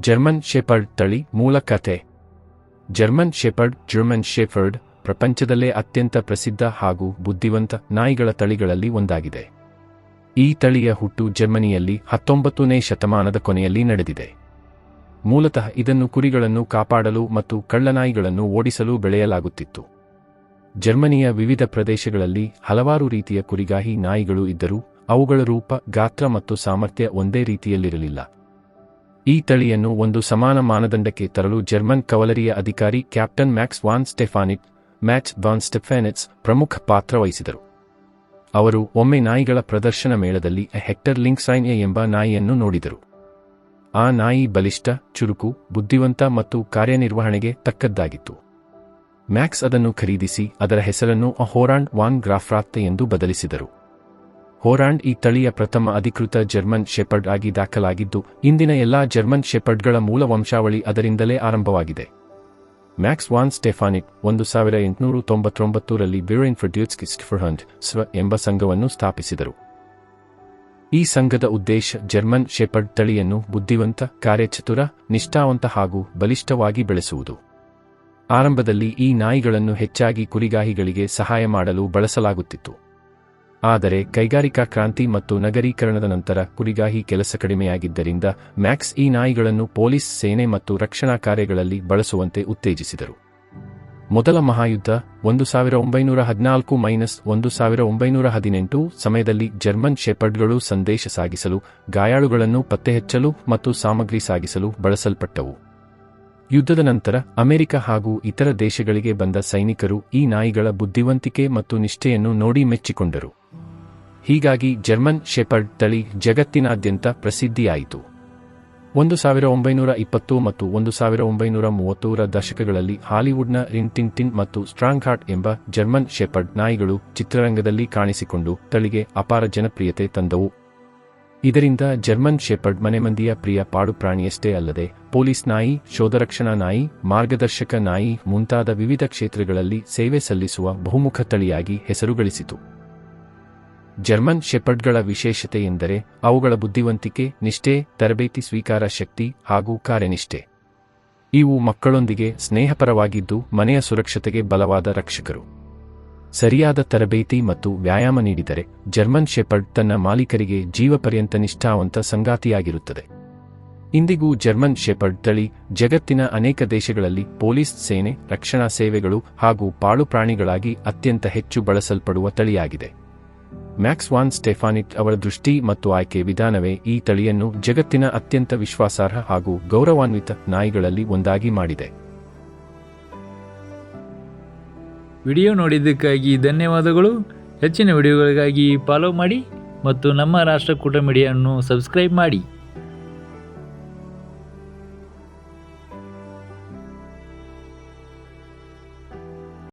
German shepherd ತಳಿ ಮೂಲ ಕಥೆ. ಜರ್ಮನ್ ಶೆಪರ್ಡ್ ಜರ್ಮನ್ ಶೆಫರ್ಡ್ ಪ್ರಪಂಚದಲ್ಲೇ ಅತ್ಯಂತ ಪ್ರಸಿದ್ಧ ಹಾಗೂ ಬುದ್ಧಿವಂತ ನಾಯಿಗಳ ತಳಿಗಳಲ್ಲಿ ಒಂದಾಗಿದೆ. ಈ ತಳಿಯ ಹುಟ್ಟು ಜರ್ಮನಿಯಲ್ಲಿ ಹತ್ತೊಂಬತ್ತನೇ ಶತಮಾನದ ಕೊನೆಯಲ್ಲಿ ನಡೆದಿದೆ. ಮೂಲತಃ ಇದನ್ನು ಕುರಿಗಳನ್ನು ಕಾಪಾಡಲು ಮತ್ತು ಕಳ್ಳನಾಯಿಗಳನ್ನು ಓಡಿಸಲು ಬೆಳೆಯಲಾಗುತ್ತಿತ್ತು. ಜರ್ಮನಿಯ ವಿವಿಧ ಪ್ರದೇಶಗಳಲ್ಲಿ ಹಲವಾರು ರೀತಿಯ ಕುರಿಗಾಹಿ ನಾಯಿಗಳು ಇದ್ದರೂ ಅವುಗಳ ರೂಪ, ಗಾತ್ರ ಮತ್ತು ಸಾಮರ್ಥ್ಯ ಒಂದೇ ರೀತಿಯಲ್ಲಿರಲಿಲ್ಲ. ಈ ತಳಿಯನ್ನು ಒಂದು ಸಮಾನ ಮಾನದಂಡಕ್ಕೆ ತರಲು ಜರ್ಮನ್ ಕವಲರಿಯ ಅಧಿಕಾರಿ captain Max von Stephanitz Max von Stephanitz ಪ್ರಮುಖ ಪಾತ್ರ ವಹಿಸಿದರು. ಅವರು ಒಮ್ಮೆ ನಾಯಿಗಳ ಪ್ರದರ್ಶನ ಮೇಳದಲ್ಲಿ ಹೆಕ್ಟರ್ ಲಿಂಕ್ಸೈನ್ ಎಂಬ ನಾಯಿಯನ್ನು ನೋಡಿದರು. ಆ ನಾಯಿ ಬಲಿಷ್ಠ, ಚುರುಕು, ಬುದ್ಧಿವಂತ ಮತ್ತು ಕಾರ್ಯನಿರ್ವಹಣೆಗೆ ತಕ್ಕದ್ದಾಗಿತ್ತು. ಮ್ಯಾಕ್ಸ್ ಅದನ್ನು ಖರೀದಿಸಿ ಅದರ ಹೆಸರನ್ನು ಅಹೋರಾಂಡ್ ವಾನ್ ಗ್ರಾಫ್ರಾತ್ತೆ ಎಂದು ಬದಲಿಸಿದರು. ಹೋರಾಂಡ್ ಈ ತಳಿಯ ಪ್ರಥಮ ಅಧಿಕೃತ ಜರ್ಮನ್ ಶೆಪರ್ಡ್ ಆಗಿ ದಾಖಲಾಗಿದ್ದು, ಇಂದಿನ ಎಲ್ಲಾ ಜರ್ಮನ್ ಶೆಪರ್ಡ್ಗಳ ಮೂಲ ವಂಶಾವಳಿ ಅದರಿಂದಲೇ ಆರಂಭವಾಗಿದೆ. ಮ್ಯಾಕ್ಸ್ ವಾನ್ ಸ್ಟೆಫಾನಿಕ್ ಒಂದು ಸಾವಿರ ಎಂಟುನೂರ ತೊಂಬತ್ತೊಂಬತ್ತರಲ್ಲಿ ಬ್ಯೂರಿನ್ ಹಂಡ್ ಸ್ವ ಎಂಬ ಸಂಘವನ್ನು ಸ್ಥಾಪಿಸಿದರು. ಈ ಸಂಘದ ಉದ್ದೇಶ ಜರ್ಮನ್ ಶೆಪರ್ಡ್ ತಳಿಯನ್ನು ಬುದ್ಧಿವಂತ, ಕಾರ್ಯಚತುರ, ನಿಷ್ಠಾವಂತ ಹಾಗೂ ಬಲಿಷ್ಠವಾಗಿ ಬೆಳೆಸುವುದು. ಆರಂಭದಲ್ಲಿ ಈ ನಾಯಿಗಳನ್ನು ಹೆಚ್ಚಾಗಿ ಕುರಿಗಾಹಿಗಳಿಗೆ ಸಹಾಯ ಮಾಡಲು ಬಳಸಲಾಗುತ್ತಿತ್ತು. ಆದರೆ ಕೈಗಾರಿಕಾ ಕ್ರಾಂತಿ ಮತ್ತು ನಗರೀಕರಣದ ನಂತರ ಕುರಿಗಾಹಿ ಕೆಲಸ ಕಡಿಮೆಯಾಗಿದ್ದರಿಂದ ಮ್ಯಾಕ್ಸ್ ಈ ನಾಯಿಗಳನ್ನು ಪೊಲೀಸ್, ಸೇನೆ ಮತ್ತು ರಕ್ಷಣಾ ಕಾರ್ಯಗಳಲ್ಲಿ ಬಳಸುವಂತೆ ಉತ್ತೇಜಿಸಿದರು. ಮೊದಲ ಮಹಾಯುದ್ಧ ಒಂದು ಸಾವಿರ ಒಂಬೈನೂರ ಹದಿನಾಲ್ಕು ಮೈನಸ್ ಒಂದು ಸಾವಿರ ಒಂಬೈನೂರ ಹದಿನೆಂಟು ಸಮಯದಲ್ಲಿ ಜರ್ಮನ್ ಶೆಪರ್ಡ್ಗಳು ಸಂದೇಶ ಸಾಗಿಸಲು, ಗಾಯಾಳುಗಳನ್ನು ಪತ್ತೆಹಚ್ಚಲು ಮತ್ತು ಸಾಮಗ್ರಿ ಸಾಗಿಸಲು ಬಳಸಲ್ಪಟ್ಟವು. ಯುದ್ಧದ ನಂತರ ಅಮೆರಿಕ ಹಾಗೂ ಇತರ ದೇಶಗಳಿಗೆ ಬಂದ ಸೈನಿಕರು ಈ ನಾಯಿಗಳ ಬುದ್ಧಿವಂತಿಕೆ ಮತ್ತು ನಿಷ್ಠೆಯನ್ನು ನೋಡಿ ಮೆಚ್ಚಿಕೊಂಡರು. ಹೀಗಾಗಿ ಜರ್ಮನ್ ಶೆಪರ್ಡ್ ತಳಿ ಜಗತ್ತಿನಾದ್ಯಂತ ಪ್ರಸಿದ್ಧಿಯಾಯಿತು. ಒಂದು ಸಾವಿರ ಒಂಬೈನೂರ ಇಪ್ಪತ್ತು ಮತ್ತು ಒಂದು ಸಾವಿರ ಒಂಬೈನೂರ ಮೂವತ್ತೂರ ದಶಕಗಳಲ್ಲಿ ಹಾಲಿವುಡ್ನ Rin Tin Tin tin tin ಮತ್ತು ಸ್ಟ್ರಾಂಗ್ ಹಾರ್ಟ್ ಎಂಬ ಜರ್ಮನ್ ಶೆಪರ್ಡ್ ನಾಯಿಗಳು ಚಿತ್ರರಂಗದಲ್ಲಿ ಕಾಣಿಸಿಕೊಂಡು ತಳಿಗೆ ಅಪಾರ ಜನಪ್ರಿಯತೆ ತಂದವು. ಇದರಿಂದ ಜರ್ಮನ್ ಶೆಪರ್ಡ್ ಮನೆಮಂದಿಯ ಪ್ರಿಯ ಪಾಡು ಪ್ರಾಣಿಯಷ್ಟೇ ಅಲ್ಲದೆ ಪೊಲೀಸ್ ನಾಯಿ, ಶೋಧರಕ್ಷಣಾ ನಾಯಿ, ಮಾರ್ಗದರ್ಶಕ ನಾಯಿ ಮುಂತಾದ ವಿವಿಧ ಕ್ಷೇತ್ರಗಳಲ್ಲಿ ಸೇವೆ ಸಲ್ಲಿಸುವ ಬಹುಮುಖ ತಳಿಯಾಗಿ ಹೆಸರು ಗಳಿಸಿತು ಜರ್ಮನ್ ಶೆಪರ್ಡ್ಗಳ ವಿಶೇಷತೆ ಎಂದರೆ ಅವುಗಳ ಬುದ್ಧಿವಂತಿಕೆ, ನಿಷ್ಠೆ, ತರಬೇತಿ ಸ್ವೀಕಾರ ಶಕ್ತಿ ಹಾಗೂ ಕಾರ್ಯನಿಷ್ಠೆ. ಇವು ಮಕ್ಕಳೊಂದಿಗೆ ಸ್ನೇಹಪರವಾಗಿದ್ದು ಮನೆಯ ಸುರಕ್ಷತೆಗೆ ಬಲವಾದ ರಕ್ಷಕರು. ಸರಿಯಾದ ತರಬೇತಿ ಮತ್ತು ವ್ಯಾಯಾಮ ನೀಡಿದರೆ ಜರ್ಮನ್ ಶೆಪರ್ಡ್ ತನ್ನ ಮಾಲೀಕರಿಗೆ ಜೀವಪರ್ಯಂತ ನಿಷ್ಠಾವಂತ ಸಂಗಾತಿಯಾಗಿರುತ್ತದೆ. ಇಂದಿಗೂ ಜರ್ಮನ್ ಶೆಪರ್ಡ್ ತಳಿ ಜಗತ್ತಿನ ಅನೇಕ ದೇಶಗಳಲ್ಲಿ ಪೊಲೀಸ್ ಸೇನೆ, ರಕ್ಷಣಾ ಸೇವೆಗಳು ಹಾಗೂ ಪಾಳು ಪ್ರಾಣಿಗಳಾಗಿ ಅತ್ಯಂತ ಹೆಚ್ಚು ಬಳಸಲ್ಪಡುವ ತಳಿಯಾಗಿದೆ. ಮ್ಯಾಕ್ಸ್ ವಾನ್ ಸ್ಟೆಫಾನಿಕ್ ಅವರ ದೃಷ್ಟಿ ಮತ್ತು ಆಯ್ಕೆ ವಿಧಾನವೇ ಈ ತಳಿಯನ್ನು ಜಗತ್ತಿನ ಅತ್ಯಂತ ವಿಶ್ವಾಸಾರ್ಹ ಹಾಗೂ ಗೌರವಾನ್ವಿತ ನಾಯಿಗಳಲ್ಲಿ ಒಂದಾಗಿ ಮಾಡಿದೆ. ವಿಡಿಯೋ ನೋಡಿದ್ದಕ್ಕಾಗಿ ಧನ್ಯವಾದಗಳು. ಹೆಚ್ಚಿನ ವಿಡಿಯೋಗಳಿಗಾಗಿ ಫಾಲೋ ಮಾಡಿ ಮತ್ತು ನಮ್ಮ ರಾಷ್ಟ್ರಕೂಟ ಮೀಡಿಯನ್ನು ಸಬ್ಸ್ಕ್ರೈಬ್ ಮಾಡಿ.